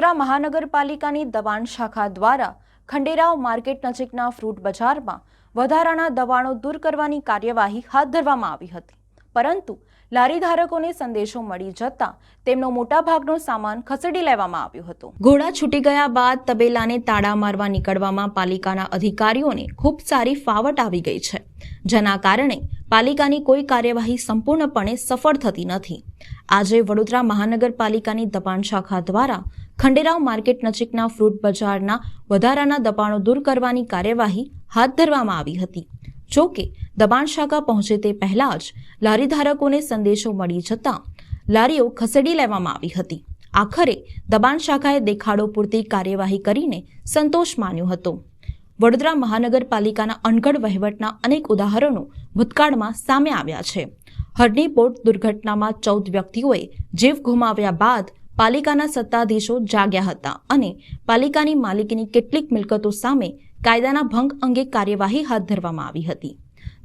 વડોદરા મહાનગરપાલિકાની દબાણ શાખા દ્વારા ખંડેરાવ માર્કેટ નજીકના ફ્રૂટ બજારમાં વધારાના દબાણો દૂર કરવાની કાર્યવાહી હાથ ધરવામાં આવી હતી. પરંતુ લારી ધારકોને સંદેશો મળી જતા તેમનો મોટાભાગનો સામાન ખસેડી લેવામાં આવ્યો હતો. ઘોડા છૂટી ગયા બાદ તબેલાને તાળા મારવા નીકળવામાં પાલિકાના અધિકારીઓને ખૂબ સારી ફાવટ આવી ગઈ છે. જેના કારણે પાલિકાની કોઈ કાર્યવાહી સંપૂર્ણપણે સફળ થતી નથી. આજે વડોદરા મહાનગરપાલિકાની દબાણ શાખા દ્વારા ખંડેરાવ માર્કેટ નજીકના ફ્રૂટ બજારના વધારાના દબાણો દૂર કરવાની કાર્યવાહી હાથ ધરવામાં આવી હતી. જો કે, દબાણ શાખા પહોંચે તે પહેલા જ લારી ધારકોને સંદેશો મળી જતા લારીઓ ખસેડી લેવામાં આવી હતી. આખરે, દબાણ શાખાએ દેખાડો પૂરતી કાર્યવાહી કરીને સંતોષ માન્યો હતો. વડોદરા મહાનગરપાલિકાના અનગઢ વહીવટના અનેક ઉદાહરણો ભૂતકાળમાં સામે આવ્યા છે. હરની બોટ દુર્ઘટનામાં ચૌદ વ્યક્તિઓએ જીવ ગુમાવ્યા બાદ પાલિકાના સત્તાધીશો જાગ્યા હતા અને પાલિકાની માલિકીની કેટલીક મિલકતો સામે કાયદાના ભંગ અંગે કાર્યવાહી હાથ ધરવામાં આવી હતી.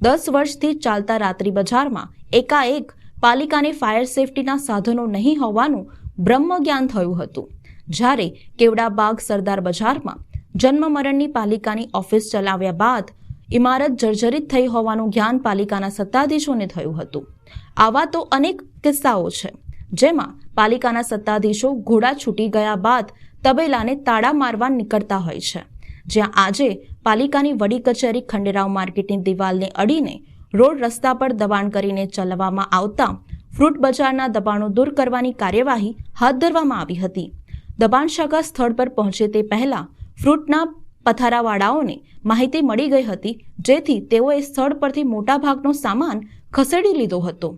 દસ વર્ષથી ચાલતા રાત્રિ બજારમાં એકાએક પાલિકાને ફાયર સેફટીના સાધનો નહીં હોવાનું બ્રહ્મજ્ઞાન થયું હતું. જ્યારે કેવડાબાગ સરદાર બજારમાં જન્મ મરણની પાલિકાની ઓફિસ ચલાવ્યા બાદ ઇમારત જર્જરિત થઈ હોવાનું જ્ઞાન પાલિકાના સત્તાધીશોને થયું હતું. આવા તો અનેક કિસ્સાઓ છે. જેમાં પાલિકાના સત્તાધીશો ઘોડા છૂટી ગયા બાદ તબેલાને તાળા મારવા નીકળતા હોય છે. જ્યાં આજે પાલિકાની વડી કચેરી ખંડેરાવ માર્કેટની દિવાલને અડીને રોડ રસ્તા પર દબાણ કરીને ચલાવવામાં આવતા ફ્રૂટ બજારના દબાણો દૂર કરવાની કાર્યવાહી હાથ ધરવામાં આવી હતી. દબાણ શાખા સ્થળ પર પહોંચે તે પહેલા ફ્રૂટના પથારાવાળાઓને માહિતી મળી ગઈ હતી, જેથી તેઓએ સ્થળ પરથી મોટાભાગનો સામાન ખસેડી લીધો હતો.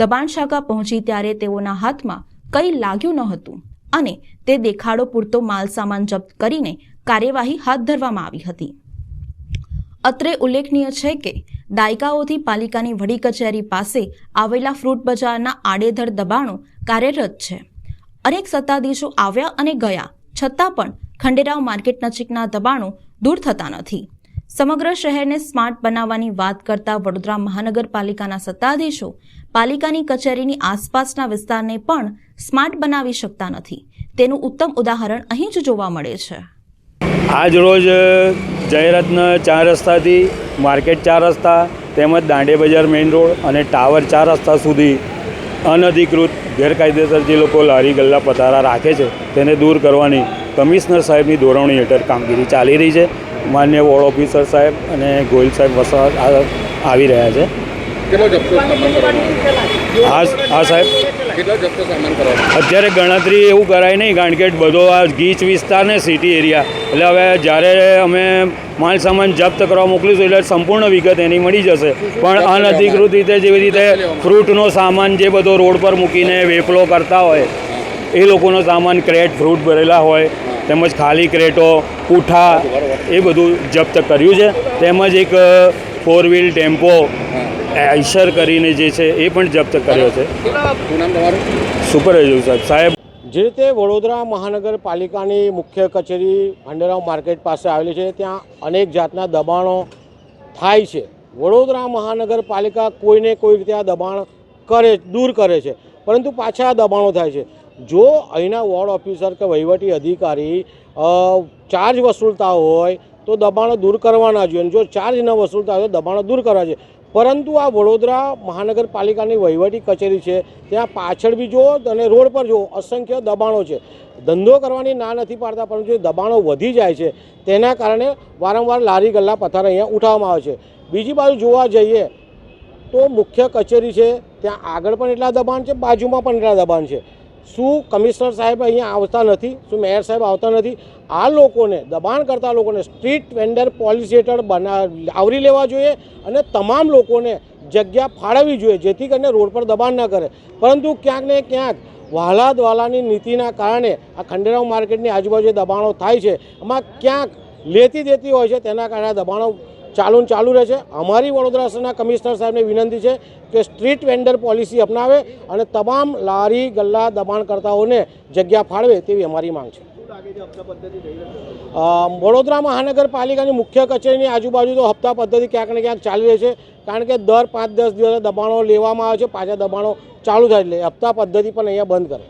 દબાણ શાખા પહોંચી ત્યારે તેઓના હાથમાં કંઈ લાગ્યું ન હતું અને તે દેખાડો પૂરતો માલસામાન જપ્ત કરીને કાર્યવાહી હાથ ધરવામાં આવી હતી. અત્રે ઉલ્લેખનીય છે કે દાયકાઓથી પાલિકાની વડી કચેરી પાસે આવેલા ફ્રૂટ બજારના આડેધડ દબાણો કાર્યરત છે. અનેક સત્તાધીશો આવ્યા અને ગયા, છતાં પણ ખંડેરાવ માર્કેટ નજીકના દબાણો દૂર થતા નથી. સમગ્ર શહેરને સ્માર્ટ બનાવવાની વાત કરતા વડોદરા મહાનગરપાલિકાના સત્તાધીશો પાલિકાની કચેરીની આસપાસના વિસ્તારને પણ સ્માર્ટ બનાવી શકતા નથી. તેનું ઉત્તમ ઉદાહરણ અહીં જ જોવા મળે છે. આજ રોજ જયરત્ન ચાર રસ્તાથી માર્કેટ ચાર રસ્તા તેમજ દાંડે બજાર મેઇન રોડ અને ટાવર ચાર રસ્તા સુધી અનધિકૃત ગેરકાયદેસર જે લોકો લારી ગલ્લા પથારા રાખે છે, તેને દૂર કરવાની કમિશનર સાહેબની દોરવણી હેઠળ કામગીરી ચાલી રહી છે. માન્ય વોર્ડ ઓફિસર સાહેબ અને ગોયલ સાહેબ વસાવા આવી રહ્યા છે. હા આ સાહેબ. અત્યારે ગણતરી એવું કરાય નહીં કારણ કે બધો આ ગીચ વિસ્તાર ને સિટી એરિયા એટલે હવે જ્યારે અમે માલ સામાન જપ્ત કરવા મોકલીશું એટલે સંપૂર્ણ વિગત એની મળી જશે. પણ અનધિકૃત રીતે જેવી રીતે ફ્રૂટનો સામાન જે બધો રોડ પર મૂકીને વેપલો કરતા હોય એ લોકોનો સામાન ક્રેટ ફ્રૂટ ભરેલા હોય તેમજ ખાલી ક્રેટો પૂઠા એ બધું જપ્ત કર્યું છે. તેમજ એક ફોર વ્હીલ ટેમ્પો એસર કરીને જે છે એ પણ જપ્ત કર્યો છે. સુપરવાઇઝર સાહેબ. સાહેબ જે રીતે વડોદરા મહાનગરપાલિકાની મુખ્ય કચેરી ભંડેરાવ માર્કેટ પાસે આવેલી છે ત્યાં અનેક જાતના દબાણો થાય છે. વડોદરા મહાનગરપાલિકા કોઈને કોઈ રીતે આ દબાણ કરે દૂર કરે છે. પરંતુ પાછા દબાણો થાય છે. જો અહીંના વોર્ડ ઓફિસર કે વહીવટી અધિકારી ચાર્જ વસૂલતા હોય, તો દબાણો દૂર કરવાના જોઈએ. જો ચાર્જ ન વસૂલતા હોય, તો દબાણો દૂર કરવા જોઈએ. પરંતુ આ વડોદરા મહાનગરપાલિકાની વહીવટી કચેરી છે, ત્યાં પાછળ બી જુઓ અને રોડ પર જુઓ, અસંખ્ય દબાણો છે. ધંધો કરવાની ના નથી પાડતા, પરંતુ દબાણો વધી જાય છે, તેના કારણે વારંવાર લારી ગલ્લા પથાર અહીંયા ઉઠાવવામાં આવે છે. બીજી બાજુ જોવા જઈએ, તો મુખ્ય કચેરી છે, ત્યાં આગળ પણ એટલા દબાણ છે, બાજુમાં પણ એટલા દબાણ છે. શું કમિશનર સાહેબ અહીંયા આવતા નથી, શું મેયર સાહેબ આવતા નથી? આ લોકોને, દબાણ કરતા લોકોને સ્ટ્રીટ વેન્ડર પોલિસી હેઠળ બના, આવરી લેવા જોઈએ અને તમામ લોકોને જગ્યા ફાળવવી જોઈએ, જેથી કરીને રોડ પર દબાણ ન કરે. પરંતુ ક્યાંક ને ક્યાંક વહાલા દ્વાલાની નીતિના કારણે આ ખંડેરાવ માર્કેટની આજુબાજુ દબાણો થાય છે. એમાં ક્યાંક લેતી દેતી હોય છે, તેના કારણે દબાણો ચાલુ ચાલુ રહે છે. અમારી વડોદરા કમિશનર સાહેબને વિનંતી છે કે સ્ટ્રીટ વેન્ડર પોલિસી અપનાવે અને તમામ લારી, ગલ્લા દબાણકર્તાઓને જગ્યા ફાળવે તેવી અમારી માંગ છે. વડોદરા મહાનગરપાલિકાની મુખ્ય કચેરીની આજુબાજુ તો હપ્તા પદ્ધતિ ક્યાંક ને ક્યાંક ચાલી રહી છે. કારણ કે દર પાંચ દસ દિવસે દબાણો લેવામાં આવે છે. પાછા દબાણો ચાલુ થાય એટલે હપ્તા પદ્ધતિ પણ અહીંયા બંધ કરે.